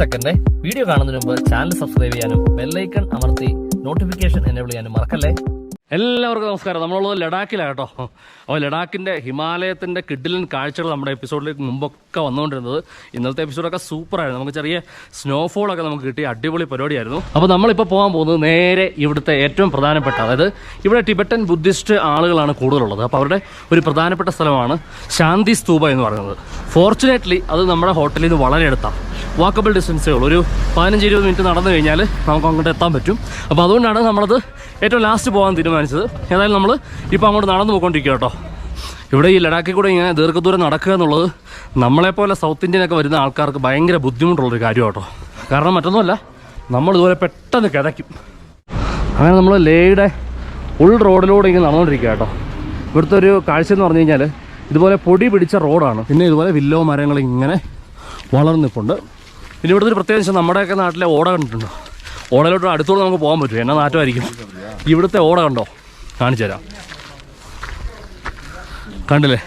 Second. Video കാണുന്നതിന് മുമ്പ് channel subscribe ചെയ്യാനും ബെല്ലൈക്കൺ അമർത്തി നോട്ടിഫിക്കേഷൻ എനേബിൾ ചെയ്യാനും മറക്കല്ലേ? എല്ലാവർക്കും നമസ്കാരം. നമ്മളുള്ളത് ലഡാക്കിലാണ് അപ്പോൾ ലഡാക്കിന്റെ ഹിമാലയത്തിന്റെ കിഡിലൻ കാഴ്ചകൾ നമ്മുടെ എപ്പിസോഡിലേക്ക് മുമ്പൊക്കെ വന്നുകൊണ്ടിരുന്നത് ഇന്നലത്തെ എപ്പിസോഡൊക്കെ സൂപ്പറായിരുന്നു. നമുക്ക് ചെറിയ സ്നോഫോളൊക്കെ നമുക്ക് കിട്ടിയ അടിപൊളി പരിപാടിയായിരുന്നു. അപ്പോൾ നമ്മളിപ്പോൾ പോകാൻ പോകുന്നത് നേരെ ഇവിടുത്തെ ഏറ്റവും പ്രധാനപ്പെട്ട അതായത് ഇവിടെ ടിബറ്റൻ ബുദ്ധിസ്റ്റ് ആളുകളാണ് കൂടുതലുള്ളത്. അപ്പോൾ അവരുടെ ഒരു പ്രധാനപ്പെട്ട സ്ഥലമാണ് ശാന്തി സ്തൂപ എന്ന് പറയുന്നത്. ഫോർച്ചുനേറ്റ്ലി അത് നമ്മുടെ ഹോട്ടലിൽ നിന്ന് വളരെ അടുത്താണ് വാക്കബിൾ ഡിസ്റ്റൻസേ ഉള്ളൂ. ഒരു പതിനഞ്ച് ഇരുപത് മിനിറ്റ് നടന്നു കഴിഞ്ഞാൽ നമുക്ക് അങ്ങോട്ട് എത്താൻ പറ്റും. അപ്പോൾ അതുകൊണ്ടാണ് നമ്മളത് ഏറ്റവും ലാസ്റ്റ് പോകാൻ തീരുമാനിച്ചത്. ഏതായാലും നമ്മൾ ഇപ്പോൾ അങ്ങോട്ട് നടന്നു പോയിക്കൊണ്ടിരിക്കുക കേട്ടോ. ഇവിടെ ഈ ലഡാക്കിൽ കൂടെ ഇങ്ങനെ ദീർഘദൂരം നടക്കുക എന്നുള്ളത് നമ്മളെപ്പോലെ സൗത്ത് ഇന്ത്യനൊക്കെ വരുന്ന ആൾക്കാർക്ക് ഭയങ്കര ബുദ്ധിമുട്ടുള്ളൊരു കാര്യം കേട്ടോ. കാരണം മറ്റൊന്നുമല്ല നമ്മൾ ഇതുപോലെ പെട്ടെന്ന് കിതയ്ക്കും. അങ്ങനെ നമ്മൾ ലേയുടെ ഉൾ റോഡിലൂടെ ഇങ്ങനെ നടന്നുകൊണ്ടിരിക്കുക കേട്ടോ. ഇവിടുത്തെ ഒരു കാഴ്ച എന്ന് പറഞ്ഞു കഴിഞ്ഞാൽ ഇതുപോലെ പൊടി പിടിച്ച റോഡാണ്. പിന്നെ ഇതുപോലെ വില്ലോ മരങ്ങൾ ഇങ്ങനെ വളർന്നിപ്പുണ്ട് പിന്നെ ഇവിടുത്തെ ഒരു പ്രത്യേകിച്ച് നമ്മുടെയൊക്കെ നാട്ടിലെ ഓട കണ്ടിട്ടുണ്ടോ? ഓടയിലോട്ട് അടുത്തോടെ നമുക്ക് പോകാൻ പറ്റും. എന്നാ നാറ്റമായിരിക്കും. ഇവിടുത്തെ ഓട കണ്ടോ? കാണിച്ചു തരാം. കണ്ടില്ലേ?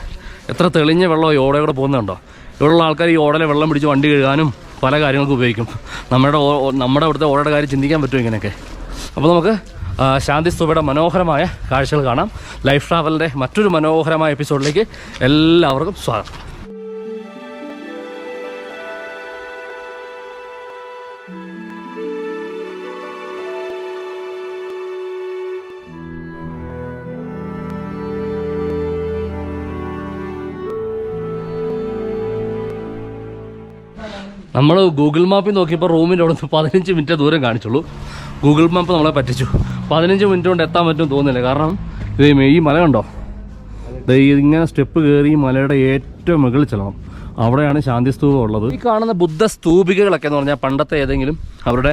എത്ര തെളിഞ്ഞ വെള്ളം ഈ ഓടയോടെ പോകുന്നുണ്ടോ? ഇവിടെയുള്ള ആൾക്കാർ ഈ ഓടയിലെ വെള്ളം പിടിച്ച് വണ്ടി കഴുകാനും പല കാര്യങ്ങൾക്കും ഉപയോഗിക്കും. നമ്മുടെ നമ്മുടെ ഇവിടുത്തെ ഓടയുടെ കാര്യം ചിന്തിക്കാൻ പറ്റും ഇങ്ങനെയൊക്കെ? അപ്പോൾ നമുക്ക് ശാന്തി സ്തൂപയുടെ മനോഹരമായ കാഴ്ചകൾ കാണാം. ലൈഫ് ട്രാവലിന്റെ മറ്റൊരു മനോഹരമായ എപ്പിസോഡിലേക്ക് എല്ലാവർക്കും സ്വാഗതം. നമ്മൾ ഗൂഗിൾ മാപ്പിൽ നോക്കിയപ്പോൾ റൂമിന്റെ അവിടെ നിന്ന് പതിനഞ്ച് മിനിറ്റ് ദൂരം കാണിച്ചുള്ളൂ. ഗൂഗിൾ മാപ്പ് നമ്മളെ പറ്റിച്ചു. പതിനഞ്ച് മിനിറ്റ് കൊണ്ട് എത്താൻ പറ്റും തോന്നുന്നില്ല. കാരണം ഇത് ഈ മല കണ്ടോ? ഇങ്ങനെ സ്റ്റെപ്പ് കയറി മലയുടെ ഏറ്റവും മുകളിൽ ചെല്ലണം. അവിടെയാണ് ശാന്തി സ്തൂപം ഉള്ളത്. ഈ കാണുന്ന ബുദ്ധ സ്തൂപികകളൊക്കെ എന്ന് പറഞ്ഞാൽ പണ്ടത്തെ ഏതെങ്കിലും അവരുടെ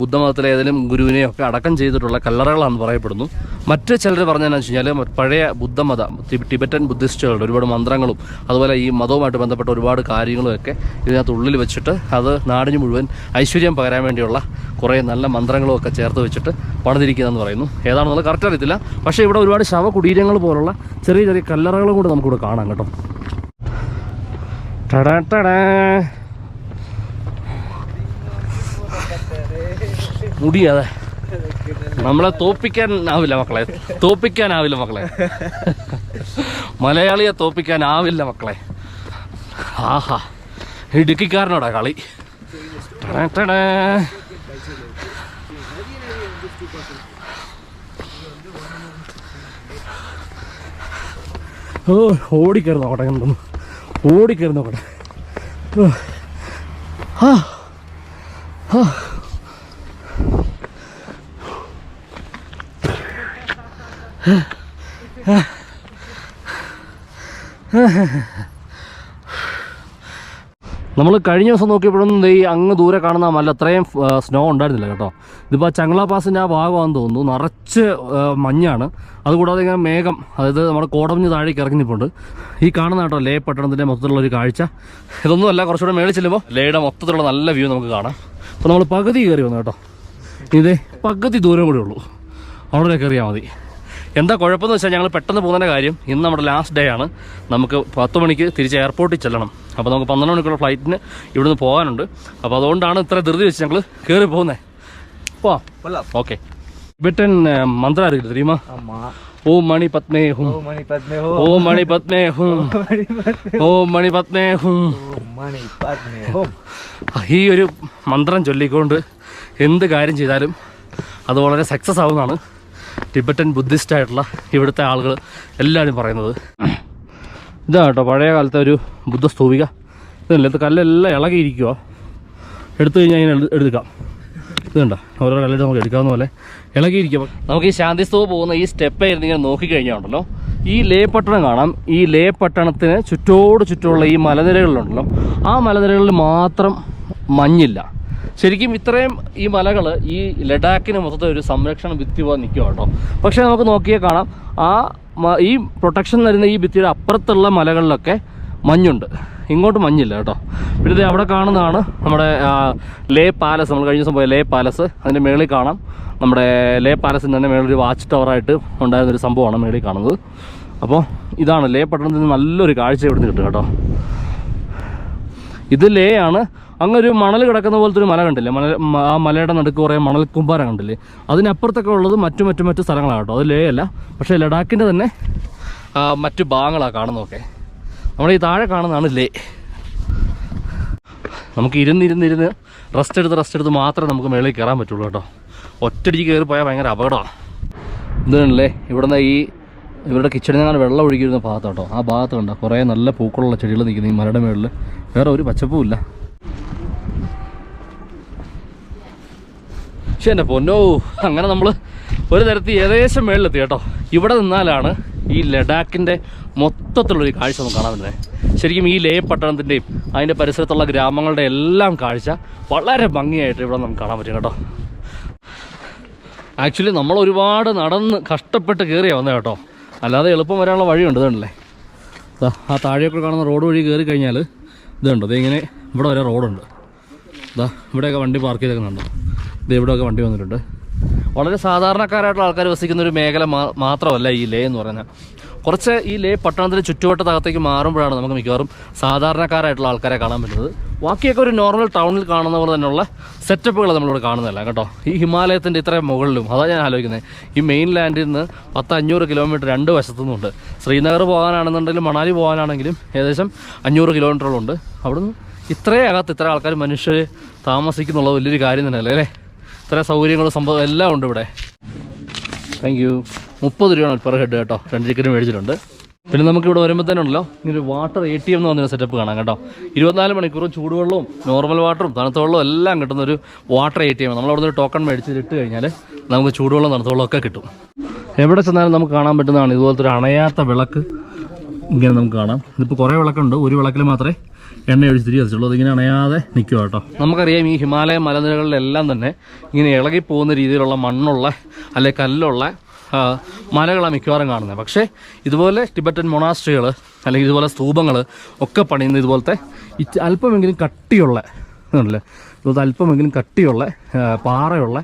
ബുദ്ധമതത്തിലെ ഏതെങ്കിലും ഗുരുവിനെയോ ഒക്കെ അടക്കം ചെയ്തിട്ടുള്ള കല്ലറകളാണെന്ന് പറയപ്പെടുന്നു. മറ്റ് ചിലർ പറഞ്ഞതെന്ന് വെച്ച് കഴിഞ്ഞാൽ പഴയ ബുദ്ധമത ടിബറ്റൻ ബുദ്ധിസ്റ്റുകളുടെ ഒരുപാട് മന്ത്രങ്ങളും അതുപോലെ ഈ മതവുമായിട്ട് ബന്ധപ്പെട്ട ഒരുപാട് കാര്യങ്ങളും ഒക്കെ ഇതിനകത്ത് ഉള്ളിൽ വെച്ചിട്ട് അത് നാടിന് മുഴുവൻ ഐശ്വര്യം പകരാൻ വേണ്ടിയുള്ള കുറേ നല്ല മന്ത്രങ്ങളും ഒക്കെ ചേർത്ത് വെച്ചിട്ട് പണിതിരിക്കുന്നതെന്ന് പറയുന്നു. ഏതാണെന്നുള്ളത് കറക്റ്റ് അറിയത്തില്ല. പക്ഷേ ഇവിടെ ഒരുപാട് ശവകുടീരങ്ങൾ പോലുള്ള ചെറിയ ചെറിയ കല്ലറകളും കൂടെ നമുക്കിവിടെ കാണാം കേട്ടോ. ടടാ ടടാ. മുടിയാതെ. നമ്മളെ തോപ്പിക്കാൻ ആവില്ല മക്കളെ. തോപ്പിക്കാനാവില്ല മക്കളെ. മലയാളിയെ തോപ്പിക്കാനാവില്ല മക്കളെ. ആഹാ. ഇടുക്കിക്കാരനോടാ കളി. ഓ ഓടിക്കരുത് നോക്കട്ടെ കണ്ടു ഓടിക്കയറി നോക്കട്ടെ ആ. ആ. ആ. നമ്മൾ കഴിഞ്ഞ ദിവസം നോക്കിയപ്പോഴൊന്നും ഈ അങ്ങ് ദൂരെ കാണുന്ന ആ മല അത്രയും സ്നോ ഉണ്ടായിരുന്നില്ല കേട്ടോ. ഇതിപ്പോൾ ചങ്ങള പാസിന്റെ ആ ഭാഗമാണെന്ന് തോന്നുന്നു. നിറച്ച് മഞ്ഞാണ്. അതുകൂടാതെ ഇങ്ങനെ മേഘം അതായത് നമ്മുടെ കോടമഞ്ഞ് താഴേക്ക് ഇറങ്ങി ഈ കാണുന്ന കേട്ടോ ലേ പട്ടണത്തിന്റെ മൊത്തത്തിലുള്ള ഒരു കാഴ്ച. ഇതൊന്നുമല്ല കുറച്ചുകൂടെ മേളിൽ ചെല്ലുമ്പോൾ ലേയുടെ മൊത്തത്തിലുള്ള നല്ല വ്യൂ നമുക്ക് കാണാം. അപ്പോൾ നമ്മൾ പകുതി കയറി വന്നു കേട്ടോ. ഇതേ പകുതി ദൂരം കൂടെ ഉള്ളൂ. അവിടെ കയറിയാൽ മതി. എന്താ കുഴപ്പമെന്ന് വെച്ചാൽ ഞങ്ങൾ പെട്ടെന്ന് പോകുന്ന കാര്യം ഇന്ന് നമ്മുടെ ലാസ്റ്റ് ഡേ ആണ്. നമുക്ക് പത്ത് മണിക്ക് തിരിച്ച് എയർപോർട്ടിൽ ചെല്ലണം. അപ്പോൾ നമുക്ക് പന്ത്രണ്ട് മണിക്കുള്ള ഫ്ലൈറ്റിന് ഇവിടുന്ന് പോകാനുണ്ട്. അപ്പോൾ അതുകൊണ്ടാണ് ഇത്ര ധൃതി വെച്ച് ഞങ്ങൾ കയറി പോകുന്നത് പോവാം. ഓക്കെ. ബിട്ടൻ മന്ത്രം അറിയില്ല തെരീമാ ഓ മണി പത്മേ ഹും. ഓ മണി പത്മേ ഹും. ഓ മണി പത്മേ ഹും. ഈ ഒരു മന്ത്രം ചൊല്ലിക്കൊണ്ട് എന്ത് കാര്യം ചെയ്താലും അത് വളരെ സക്സസ് ആവുന്നതാണ്. ടിബറ്റൻ ബുദ്ധിസ്റ്റ് ആയിട്ടുള്ള ഇവിടുത്തെ ആളുകൾ എല്ലാവരും പറയുന്നത്. ഇതാ കേട്ടോ പഴയ കാലത്തെ ഒരു ബുദ്ധ സ്തൂപിക ഇതല്ലേ ഇത് കല്ലെല്ലാം ഇളകിയിരിക്കുക എടുത്തു കഴിഞ്ഞാൽ ഇങ്ങനെ എടു- എടുക്കാം. ഇത് കണ്ടോ ഓരോ കല്ലെടുത്ത് നമുക്ക് എടുക്കാവുന്ന പോലെ ഇളകിയിരിക്കുക നമുക്ക് ഈ ശാന്തി സ്തൂപ് പോകുന്ന ഈ സ്റ്റെപ്പ് ആയിരുന്നു ഇങ്ങനെ നോക്കിക്കഴിഞ്ഞാൽ ഈ ലേ പട്ടണം കാണാം. ഈ ലേ പട്ടണത്തിന് ചുറ്റോട് ചുറ്റുമുള്ള ഈ മലനിരകളിലുണ്ടല്ലോ. ആ മലനിരകളിൽ മാത്രം മഞ്ഞില്ല. ശരിക്കും ഇത്രയും ഈ മലകൾ ഈ ലഡാക്കിന് മൊത്തത്തിൽ ഒരു സംരക്ഷണ ഭിത്തി പോലെ നിൽക്കുക കേട്ടോ. പക്ഷേ നമുക്ക് നോക്കിയാൽ കാണാം ആ ഈ പ്രൊട്ടക്ഷൻ തരുന്ന ഈ ഭിത്തിയുടെ അപ്പുറത്തുള്ള മലകളിലൊക്കെ മഞ്ഞുണ്ട്. ഇങ്ങോട്ട് മഞ്ഞില്ല കേട്ടോ. പിന്നെ ഇത് അവിടെ കാണുന്നതാണ് നമ്മുടെ ലേ പാലസ്. നമ്മൾ കഴിഞ്ഞ ദിവസം പോയ ലേ പാലസ്. അതിന്റെ മേളിൽ കാണാം. നമ്മുടെ ലേ പാലസിൽ തന്നെ മേളിൽ വാച്ച് ടവറായിട്ട് ഉണ്ടായിരുന്ന ഒരു സംഭവമാണ് മേളിൽ കാണുന്നത്. അപ്പോൾ ഇതാണ് ലേ പട്ടണത്തിൽ നിന്ന് നല്ലൊരു കാഴ്ച ഇവിടുന്ന് കിട്ടും കേട്ടോ. ഇത് ലേ ആണ്. അങ്ങ് ഒരു മണൽ കിടക്കുന്ന പോലത്തെ ഒരു മല കണ്ടില്ലേ? മല ആ മലയുടെ നടുക്ക് കുറേ മണൽ കുമ്പാരം കണ്ടില്ലേ? അതിനപ്പുറത്തൊക്കെ ഉള്ളത് മറ്റു മറ്റു മറ്റു സ്ഥലങ്ങളാണ് കേട്ടോ. അത് ലേ അല്ല പക്ഷേ ലഡാക്കിന്റെ തന്നെ മറ്റു ഭാഗങ്ങളാണ് കാണുന്നതൊക്കെ. നമ്മൾ ഈ താഴെ കാണുന്നതാണ് ലേ. നമുക്ക് ഇരുന്നിരുന്നിരുന്ന് റെസ്റ്റ് എടുത്ത് റെസ്റ്റ് എടുത്ത് മാത്രമേ നമുക്ക് മേളിൽ കയറാൻ പറ്റുള്ളൂ കേട്ടോ. ഒറ്റടിക്ക് കയറി പോയാൽ ഭയങ്കര അപകടമാണ്. ഇതാണല്ലേ ഇവിടുന്ന് ഈ ഇവരുടെ കിച്ചണിൽ നിന്നാണ് വെള്ളം ഒഴുകിയിരുന്ന ഭാഗത്ത് കേട്ടോ. ആ ഭാഗത്ത് കണ്ടോ? കുറേ നല്ല പൂക്കളുള്ള ചെടികൾ നിൽക്കുന്ന ഈ മലയുടെ മേളിൽ വേറെ ഒരു പച്ചപ്പും പക്ഷേ എന്റെ പൊന്നോ അങ്ങനെ നമ്മൾ ഒരു തരത്തിൽ ഏകദേശം മേളിലെത്തി കേട്ടോ. ഇവിടെ നിന്നാലാണ് ഈ ലഡാക്കിന്റെ മൊത്തത്തിലുള്ളൊരു കാഴ്ച നമുക്ക് കാണാൻ പറ്റുന്നത്. ശരിക്കും ഈ ലേ പട്ടണത്തിന്റെയും അതിന്റെ പരിസരത്തുള്ള ഗ്രാമങ്ങളുടെ എല്ലാം കാഴ്ച വളരെ ഭംഗിയായിട്ട് ഇവിടെ നമുക്ക് കാണാൻ പറ്റും കേട്ടോ. ആക്ച്വലി നമ്മൾ ഒരുപാട് നടന്ന് കഷ്ടപ്പെട്ട് കയറിയാ വന്നത് കേട്ടോ. അല്ലാതെ എളുപ്പം വരാനുള്ള വഴിയുണ്ട് ഇതുണ്ടല്ലേ ആ താഴെയൊക്കെ കാണുന്ന റോഡ് വഴി കയറി കഴിഞ്ഞാൽ ഇതുണ്ട്? ഇതിങ്ങനെ ഇവിടെ വരെ റോഡുണ്ട്. ഇതാ ഇവിടെയൊക്കെ വണ്ടി പാർക്ക് ചെയ്തേക്കുന്നുണ്ടോ. ഇവിടെയൊക്കെ വണ്ടി വന്നിട്ടുണ്ട്. വളരെ സാധാരണക്കാരായിട്ടുള്ള ആൾക്കാർ വസിക്കുന്ന ഒരു മേഖല മാത്രമല്ല ഈ ലേ എന്ന് പറഞ്ഞാൽ കുറച്ച് ഈ ലേ പട്ടണത്തിന് ചുറ്റുവട്ടത്തകത്തേക്ക് മാറുമ്പോഴാണ് നമുക്ക് മിക്കവാറും സാധാരണക്കാരായിട്ടുള്ള ആൾക്കാരെ കാണാൻ പറ്റുന്നത്. ബാക്കിയൊക്കെ ഒരു നോർമൽ ടൗണിൽ കാണുന്ന പോലെ തന്നെയുള്ള സെറ്റപ്പുകൾ നമ്മളിവിടെ കാണുന്നില്ല കേട്ടോ. ഈ ഹിമാലയത്തിന്റെ ഇത്രയും മുകളിലും അതാണ് ഞാൻ ആലോചിക്കുന്നത് ഈ മെയിൻ ലാൻഡിൽ നിന്ന് പത്ത് അഞ്ഞൂറ് കിലോമീറ്റർ രണ്ട് വശത്തുനിന്നുണ്ട്. ശ്രീനഗർ പോകാനാണെന്നുണ്ടെങ്കിലും മണാലി പോകാനാണെങ്കിലും ഏകദേശം അഞ്ഞൂറ് കിലോമീറ്ററുകളുണ്ട് അവിടുന്ന് ഇത്രയും അകത്ത് ഇത്ര ആൾക്കാർ മനുഷ്യർ താമസിക്കുന്നുള്ള വലിയൊരു കാര്യം തന്നെയല്ലേ അല്ലേ? ഇത്ര സൗകര്യങ്ങളും സംഭവം എല്ലാം ഉണ്ട് ഇവിടെ. താങ്ക് യു മുപ്പത് രൂപയാണ് പെർ ഹെഡ് കേട്ടോ. രണ്ട് ചിക്കനും മേടിച്ചിട്ടുണ്ട്. പിന്നെ നമുക്ക് ഇവിടെ വരുമ്പോൾ തന്നെ ഉണ്ടല്ലോ. ഇങ്ങനെ വാട്ടർ എ ടി എം എന്ന് പറഞ്ഞൊരു സെറ്റപ്പ് കാണാം കേട്ടോ. ഇരുപത്തിനാല് മണിക്കൂറും ചൂടുവെള്ളവും നോർമൽ വാട്ടറും തണുത്ത വെള്ളവും എല്ലാം കിട്ടുന്ന ഒരു വാട്ടർ എ ടി എം നമ്മൾ അവിടെ ഒരു ടോക്കൺ മേടിച്ചിട്ട് കഴിഞ്ഞാൽ നമുക്ക് ചൂടുവെള്ളം തണുത്ത വെള്ളം ഒക്കെ കിട്ടും. എവിടെ ചെന്നാലും നമുക്ക് കാണാൻ പറ്റുന്നതാണ് ഇതുപോലത്തെ ഒരു അണയാത്ത വിളക്ക്. ഇങ്ങനെ നമുക്ക് കാണാം. ഇതിപ്പോൾ കുറേ വിളക്കുണ്ട്. ഒരു വിളക്കിൽ മാത്രമേ എണ്ണ ഒഴിച്ച് തിരി കത്തിച്ചുള്ളൂ അതിങ്ങനെ അണയാതെ നിൽക്കുക കേട്ടോ. നമുക്കറിയാം ഈ ഹിമാലയ മലനിരകളിലെല്ലാം തന്നെ ഇങ്ങനെ ഇളകി പോകുന്ന രീതിയിലുള്ള മണ്ണുള്ള അല്ലെ കല്ലുള്ള മലകളാണ് മിക്കവാറും കാണുന്നത്. പക്ഷേ ഇതുപോലെ ടിബറ്റൻ മൊണാസ്ട്രികൾ അല്ലെങ്കിൽ ഇതുപോലെ സ്തൂപങ്ങൾ ഒക്കെ പണിയുന്ന ഇതുപോലത്തെ അല്പമെങ്കിലും കട്ടിയുള്ള ഇതുപോലത്തെ അല്പമെങ്കിലും കട്ടിയുള്ള പാറയുള്ള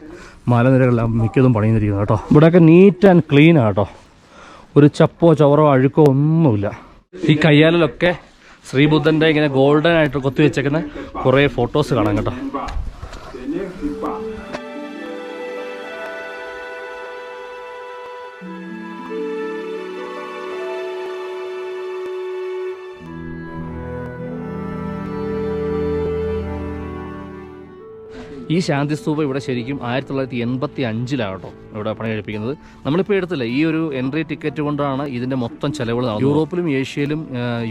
മലനിരകളെല്ലാം മിക്കതും പണിയുന്നിരിക്കുന്നത് കേട്ടോ. ഇവിടെയൊക്കെ നീറ്റ് ആൻഡ് ക്ലീൻ കേട്ടോ ഒരു ചപ്പോ ചവറോ അഴുക്കോ ഒന്നുമില്ല. ഈ കയ്യാലിലൊക്കെ ശ്രീബുദ്ധന്റെ ഇങ്ങനെ ഗോൾഡൻ ആയിട്ട് കൊത്തി വെച്ചേക്കുന്ന കുറേ ഫോട്ടോസ് കാണാം കേട്ടോ. ഈ ശാന്തി സ്തൂപ ഇവിടെ ശരിക്കും ആയിരത്തി തൊള്ളായിരത്തി എൺപത്തി അഞ്ചിലാട്ടോ ഇവിടെ പണി കഴിപ്പിക്കുന്നത്. നമ്മളിപ്പോൾ എടുത്തില്ല ഈ ഒരു എൻട്രി ടിക്കറ്റ് കൊണ്ടാണ് ഇതിന്റെ മൊത്തം ചെലവുകൾ യൂറോപ്പിലും ഏഷ്യയിലും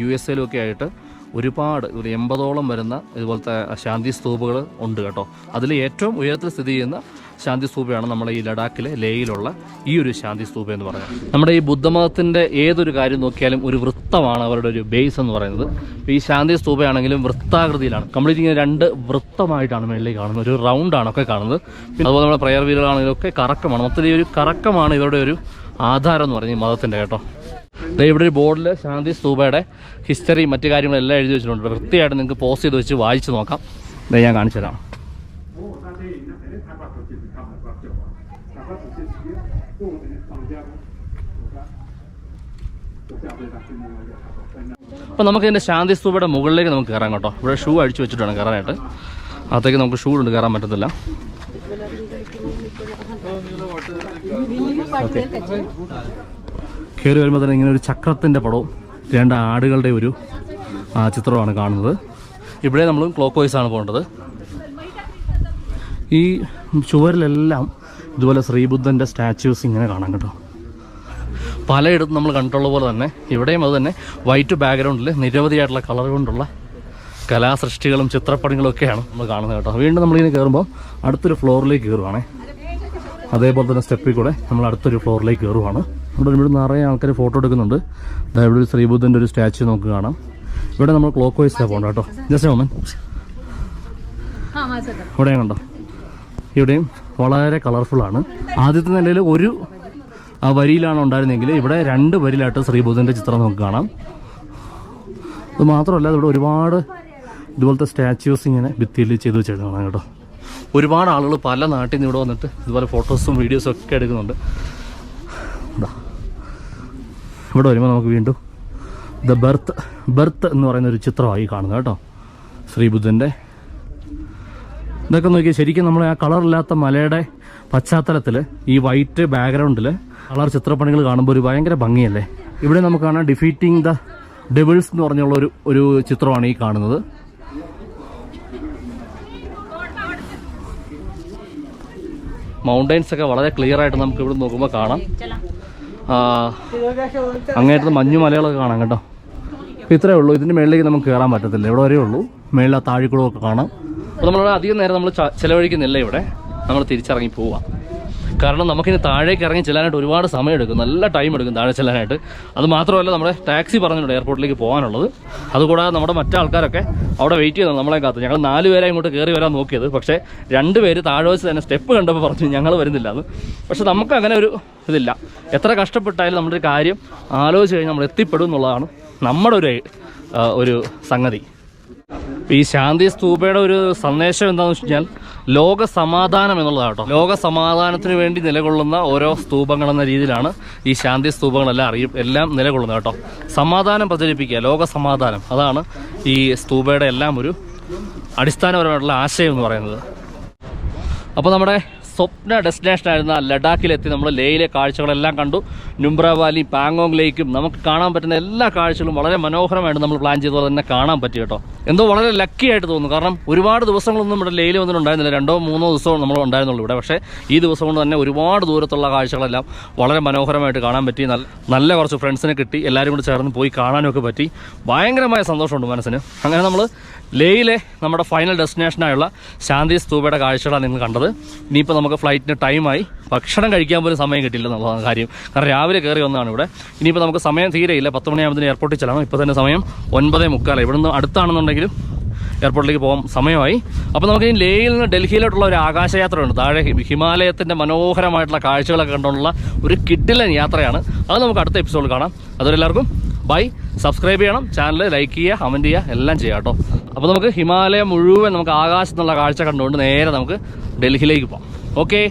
യു എസ് എയിലും ഒക്കെ ആയിട്ട് ഒരുപാട് ഒരു എൺപതോളം വരുന്ന ഇതുപോലത്തെ ശാന്തി സ്തൂപുകൾ ഉണ്ട് കേട്ടോ. അതിൽ ഏറ്റവും ഉയരത്തിൽ സ്ഥിതി ചെയ്യുന്ന ശാന്തി സ്തൂപയാണ് നമ്മുടെ ഈ ലഡാക്കിലെ ലേയിലുള്ള ഈ ഒരു ശാന്തി സ്തൂപ എന്ന് പറയുന്നത് നമ്മുടെ ഈ ബുദ്ധമതത്തിന്റെ ഏതൊരു കാര്യം നോക്കിയാലും ഒരു വൃത്തമാണ് അവരുടെ ഒരു ബേസ് എന്ന് പറയുന്നത്. ഈ ശാന്തി സ്തൂപയാണെങ്കിലും വൃത്താകൃതിയിലാണ്. കംപ്ലീറ്റ് ഇങ്ങനെ രണ്ട് വൃത്തമായിട്ടാണ് മേളിലേക്ക് കാണുന്നത്. ഒരു റൗണ്ടാണ് ഒക്കെ കാണുന്നത്. പിന്നെ അതുപോലെ നമ്മുടെ പ്രയർ വീലുകളാണെങ്കിലും ഒക്കെ കറക്കമാണ്. മൊത്തത്തിൽ ഈ ഒരു കറക്കമാണ് ഇവരുടെ ഒരു ആധാരം എന്ന് പറയുന്നത് ഈ മതത്തിന്റെ കേട്ടോ. ഇവിടെ ഒരു ബോർഡിൽ ശാന്തി സ്തൂപയുടെ ഹിസ്റ്ററി മറ്റു കാര്യങ്ങളെല്ലാം എഴുതി വെച്ചിട്ടുണ്ട്. വൃത്തിയായിട്ട് നിങ്ങൾക്ക് പോസ്റ്റ് ചെയ്ത് വെച്ച് വായിച്ച് നോക്കാം. ഇതായി ഞാൻ കാണിച്ചു തരാം. അപ്പോൾ നമുക്ക് ഇതിന്റെ ശാന്തി സ്തൂപയുടെ മുകളിലേക്ക് നമുക്ക് കയറാം കേട്ടോ. ഇവിടെ ഷൂ അഴിച്ചു വെച്ചിട്ടാണ് കയറാനായിട്ട്. അകത്തേക്ക് നമുക്ക് ഷൂ കൊണ്ട് കയറാൻ പറ്റത്തില്ല. കയറി വരുമ്പോൾ തന്നെ ഇങ്ങനെ ഒരു ചക്രത്തിന്റെ പടവും രണ്ട് ആടുകളുടെ ഒരു ചിത്രമാണ് കാണുന്നത്. ഇവിടെ നമ്മൾ ക്ലോക്ക് വൈസാണ് പോകേണ്ടത്. ഈ ചുവരിലെല്ലാം ഇതുപോലെ ശ്രീബുദ്ധന്റെ സ്റ്റാച്യൂസ് ഇങ്ങനെ കാണാം കേട്ടോ. പലയിടത്തും നമ്മൾ കണ്ടിട്ടുള്ള പോലെ തന്നെ ഇവിടെയും അത് തന്നെ വൈറ്റ് ബാക്ക്ഗ്രൗണ്ടിൽ നിരവധിയായിട്ടുള്ള കളർ കൊണ്ടുള്ള കലാസൃഷ്ടികളും ചിത്രപ്പണികളും ഒക്കെയാണ് നമ്മൾ കാണുന്നത് കേട്ടോ. വീണ്ടും നമ്മളിങ്ങനെ കയറുമ്പോൾ അടുത്തൊരു ഫ്ലോറിലേക്ക് കയറുവാണേ അതേപോലെ തന്നെ സ്റ്റെപ്പിൽ കൂടെ നമ്മൾ അടുത്തൊരു ഫ്ലോറിലേക്ക് കയറുവാണ് ഇവിടെ ഇവിടെ നിറയെ ആൾക്കാർ ഫോട്ടോ എടുക്കുന്നുണ്ട്. ഇവിടെ ഒരു ശ്രീബുദ്ധന്റെ ഒരു സ്റ്റാച്ചു നമുക്ക് കാണാം. ഇവിടെ നമ്മൾ ക്ലോക്ക് വൈസ് പോകണ്ട കേട്ടോ. ജസ്റ്റ് മോമൻ ഇവിടെയും കണ്ടോ? ഇവിടെയും വളരെ കളർഫുള്ളാണ് ആദ്യത്തെ നിലയിൽ ഒരു ആ വരിയിലാണ് ഉണ്ടായിരുന്നെങ്കിൽ ഇവിടെ രണ്ട് വരിയിലായിട്ട് ശ്രീബുദ്ധന്റെ ചിത്രം നമുക്ക് കാണാം. അത് മാത്രമല്ല ഇവിടെ ഒരുപാട് ഇതുപോലത്തെ സ്റ്റാച്യൂസ് ഇങ്ങനെ ഭിത്തിയിൽ ചെയ്ത് കാണാം കേട്ടോ. ഒരുപാട് ആളുകൾ പല നാട്ടിൽ നിന്ന് ഇവിടെ വന്നിട്ട് ഇതുപോലെ ഫോട്ടോസും വീഡിയോസും ഒക്കെ എടുക്കുന്നുണ്ട്. ഇതാ. ഇവിടെ വരുമ്പോൾ നമുക്ക് വീണ്ടും ദ ബർത്ത് ബർത്ത് എന്ന് പറയുന്ന ഒരു ചിത്രമായി കാണുന്നത് കേട്ടോ. ശ്രീബുദ്ധന്റെ ഇതൊക്കെ നോക്കി ശരിക്കും നമ്മൾ ആ കളറില്ലാത്ത മലയുടെ പശ്ചാത്തലത്തിൽ ഈ വൈറ്റ് ബാക്ക്ഗ്രൗണ്ടിൽ കളർ ചിത്രപ്പണികൾ കാണുമ്പോൾ ഒരു ഭയങ്കര ഭംഗിയല്ലേ? ഇവിടെ നമുക്ക് കാണാം ഡിഫീറ്റിംഗ് ദ ഡെവിൾസ് എന്ന് പറഞ്ഞുള്ള ഒരു ഒരു ചിത്രമാണ് ഈ കാണുന്നത്. മൗണ്ടൈൻസ് ഒക്കെ വളരെ ക്ലിയർ ആയിട്ട് നമുക്ക് ഇവിടെ നോക്കുമ്പോൾ കാണാം. അങ്ങേറ്റത്ത് മഞ്ഞു മലകളൊക്കെ കാണാം കേട്ടോ. അപ്പോൾ ഇത്രയേ ഉള്ളൂ. ഇതിന്റെ മേളിലേക്ക് നമുക്ക് കയറാൻ പറ്റത്തില്ല. ഇവിടെ വരെ ഉള്ളൂ. മേളിൽ ആ താഴിക്കുളമൊക്കെ കാണാം. അപ്പോൾ നമ്മൾ അധികം നേരം നമ്മൾ ചിലവഴിക്കുന്നില്ല ഇവിടെ. നമ്മൾ തിരിച്ചിറങ്ങി പോവാം. കാരണം നമുക്കിനി താഴേക്ക് ഇറങ്ങി ചെല്ലാനായിട്ട് ഒരുപാട് സമയം എടുക്കും നല്ല ടൈം എടുക്കും താഴെ ചെല്ലാനായിട്ട്. അത് മാത്രമല്ല നമ്മുടെ ടാക്സി പറഞ്ഞിട്ടുണ്ട് എയർപോർട്ടിലേക്ക് പോകാനുള്ളത്. അതുകൂടാതെ നമ്മുടെ മറ്റു ആൾക്കാരൊക്കെ അവിടെ വെയിറ്റ് ചെയ്യുന്നത് നമ്മളെ കാത്ത്. ഞങ്ങൾ നാല് പേരെ ഇങ്ങോട്ട് കയറി വരാൻ നോക്കിയത്. പക്ഷേ രണ്ട് പേര് താഴെ വെച്ച് തന്നെ സ്റ്റെപ്പ് കണ്ടപ്പോൾ പറഞ്ഞു ഞങ്ങൾ വരുന്നില്ല എന്ന് പക്ഷെ നമുക്ക് അങ്ങനെ ഒരു ഇതില്ല. എത്ര കഷ്ടപ്പെട്ടാലും നമ്മുടെ ഒരു കാര്യം ആലോചിച്ച് കഴിഞ്ഞാൽ നമ്മൾ എത്തിപ്പെടും എന്നുള്ളതാണ് നമ്മുടെ ഒരു ഒരു സംഗതി. ഈ ശാന്തി സ്തൂപയുടെ ഒരു സന്ദേശം എന്താണെന്ന് വെച്ച് കഴിഞ്ഞാൽ ലോക സമാധാനം എന്നുള്ളതാണ് കേട്ടോ. ലോക സമാധാനത്തിന് വേണ്ടി നിലകൊള്ളുന്ന ഓരോ സ്തൂപങ്ങൾ എന്ന രീതിയിലാണ് ഈ ശാന്തി സ്തൂപങ്ങളെല്ലാം അറിയും എല്ലാം നിലകൊള്ളുന്നത് കേട്ടോ. സമാധാനം പ്രചരിപ്പിക്കുക ലോക സമാധാനം അതാണ് ഈ സ്തൂപയുടെ എല്ലാം ഒരു അടിസ്ഥാനപരമായിട്ടുള്ള ആശയം എന്ന് പറയുന്നത്. അപ്പോൾ നമ്മുടെ സ്വപ്ന ഡെസ്റ്റിനേഷൻ ആയിരുന്ന ലഡാക്കിലെത്തി നമ്മൾ ലേയിലെ കാഴ്ചകളെല്ലാം കണ്ടു. നുംബ്ര വാലി പാങ്ങോങ് ലേക്കും നമുക്ക് കാണാൻ പറ്റുന്ന എല്ലാ കാഴ്ചകളും വളരെ മനോഹരമായിട്ട് നമ്മൾ പ്ലാൻ ചെയ്തതുപോലെ തന്നെ കാണാൻ പറ്റി കേട്ടോ. എന്തോ വളരെ ലക്കി ആയിട്ട് തോന്നുന്നു. കാരണം ഒരുപാട് ദിവസങ്ങളൊന്നും ഇവിടെ ലേയിൽ വന്നിട്ടുണ്ടായിരുന്നില്ല. രണ്ടോ മൂന്നോ ദിവസവും നമ്മൾ ഉണ്ടായിരുന്നുള്ളൂ ഇവിടെ. പക്ഷേ ഈ ദിവസം കൊണ്ട് തന്നെ ഒരുപാട് ദൂരത്തുള്ള കാഴ്ചകളെല്ലാം വളരെ മനോഹരമായിട്ട് കാണാൻ പറ്റി. നല്ല കുറച്ച് ഫ്രണ്ട്സിനെ കിട്ടി. എല്ലാവരും കൂടി ചേർന്ന് പോയി കാണാനൊക്കെ പറ്റി. ഭയങ്കരമായ സന്തോഷമുണ്ട് മനസ്സിന്. അങ്ങനെ നമ്മൾ ലേയിലെ നമ്മുടെ ഫൈനൽ ഡെസ്റ്റിനേഷനായുള്ള ശാന്തി സ്തൂപയുടെ കാഴ്ചകളാണ് നിങ്ങൾ കണ്ടത്. ഇനിയിപ്പോൾ നമുക്ക് ഫ്ലൈറ്റിന് ടൈമായി ഭക്ഷണം കഴിക്കാൻ പോലും സമയം കിട്ടില്ല എന്നുള്ളതാണ് കാര്യം. കാരണം രാവിലെ കയറി വന്നതാണ് ഇവിടെ. ഇനിയിപ്പോൾ നമുക്ക് സമയം തീരെയില്ല പത്ത് മണിയാകുമ്പോൾ എയർപോർട്ടിൽ ചെല്ലണം. ഇപ്പോൾ തന്നെ സമയം ഒൻപതേ മുക്കാല. ഇവിടുന്ന് അടുത്താണെന്നുണ്ടെങ്കിലും എയർപോർട്ടിലേക്ക് പോകാൻ സമയമായി. അപ്പോൾ നമുക്ക് ഈ ലേയിൽ നിന്ന് ഡൽഹിയിലോട്ടുള്ള ഒരു ആകാശയാത്രയുണ്ട്. താഴെ ഹിമാലയത്തിന്റെ മനോഹരമായിട്ടുള്ള കാഴ്ചകളൊക്കെ കണ്ടുകൊണ്ടുള്ള ഒരു കിഡിലൻ യാത്രയാണ്. അത് നമുക്ക് അടുത്ത എപ്പിസോഡിൽ കാണാം. അതുവരെ എല്ലാവർക്കും ബൈ സബ്സ്ക്രൈബ് ചെയ്യണം ചാനൽ ലൈക്ക് ചെയ്യുക കമന്റ് ചെയ്യുക എല്ലാം ചെയ്യാം കേട്ടോ. അപ്പോൾ നമുക്ക് ഹിമാലയം മുഴുവൻ നമുക്ക് ആകാശത്തുനിന്നുള്ള കാഴ്ച കണ്ടുകൊണ്ട് നേരെ നമുക്ക് ഡൽഹിയിലേക്ക് പോകാം. ഓക്കെ